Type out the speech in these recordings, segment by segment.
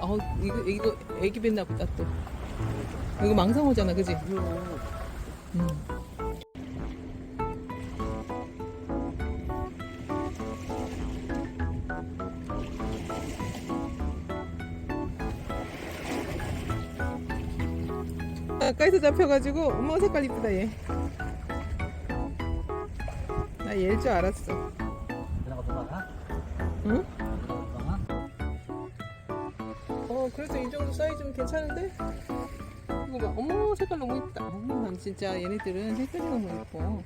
아 이거 이거 애기 뱉나 보다 또. 이거 망상어잖아, 그지? 음. 가까이서 잡혀가지고 엄마 색깔 이쁘다 얘. 나 얘일 줄 알았어. 응? 어 그래도 이 정도 사이즈면 괜찮은데? 이거 봐 어머 색깔 너무 이쁘다 어머 난 진짜 얘네들은 색깔이 너무 예뻐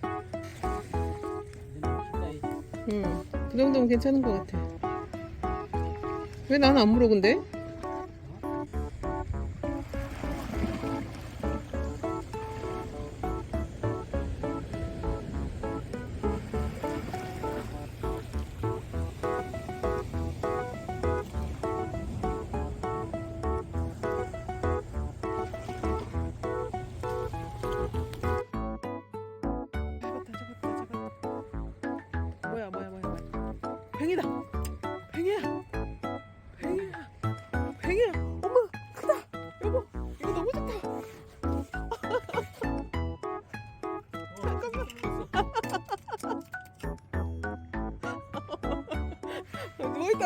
신나이 응그 정도면 괜찮은 것 같아 왜 나는 안 물어 근데?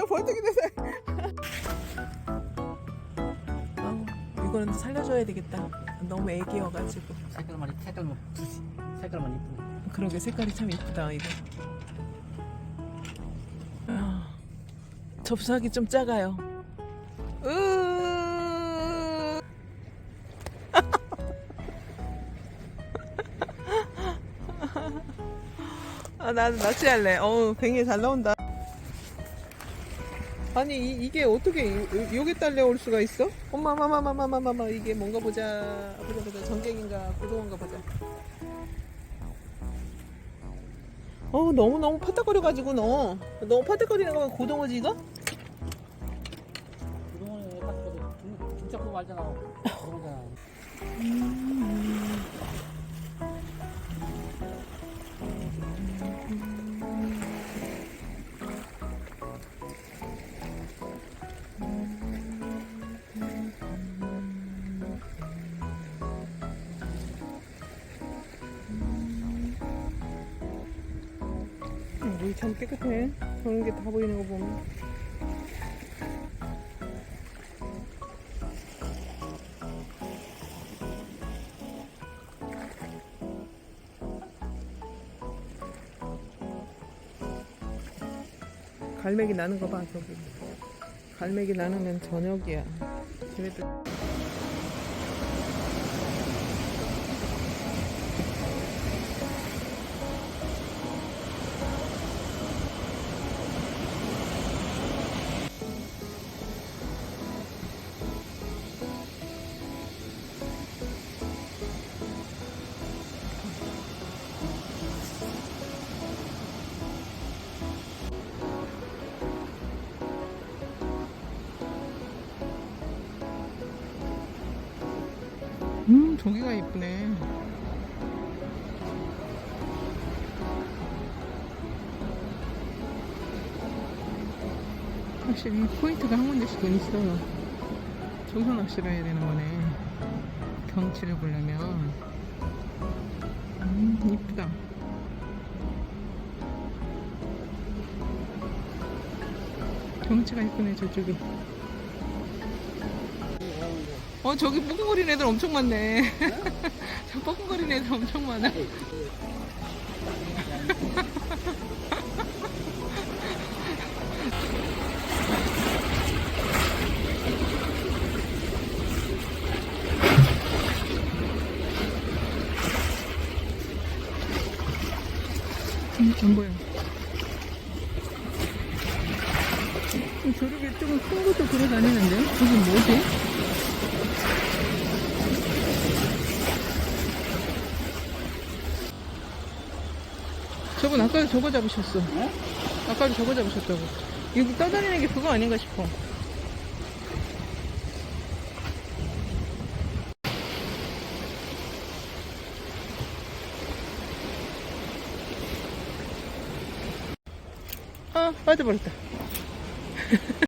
벌떡 일어나 아, 이거는 살려줘야 되겠다 너무 애기여가지고 색깔만 이- 색깔만 푸시 색깔만 이쁘고 그러게 색깔이 참 이쁘다 이거. 아, 접수하기 좀 작아요. 으. 아, 나도 낚시할래. 어우, 뱅이 잘 나온다. 아니, 이, 게 어떻게 요- 요게 딸려올 수가 있어? 엄마, 마마, 마 마, 마 마, 마 마, 이게 뭔가 보자. 보자, 보자. 전갱인가, 고등어인가 보자. 어 너무 너무 파닥거려가지고 너 너무 파닥거리는 거면 고등어지 이거? 그동안에 딱 봐도 중- 진짜 그거 알잖아 그 물이 참 깨끗해. 그런 게 다 보이는 거 보면. 갈매기 나는 거 봐 저기. 갈매기 나누면 저녁이야. 쟤네들 음 저기가 이쁘네. 확실히 포인트가 한 군데씩은 있어요. 저기서 낚시를 해야 되는 거네. 경치를 보려면. 음 이쁘다. 경치가 이쁘네 저쪽이 어 저기 뻐근거리는 애들 엄청 많네. 저 뻐근거리는 애들 엄청 많아. 음, 안 보여. 음, 저렇게 조금 큰 것도 돌아다니는데? 저기 뭐지? 저분 아까도 저거 잡으셨어. 아까도 저거 잡으셨다고. 여기 떠다니는 게 그거 아닌가 싶어. 아, 빠져버렸다.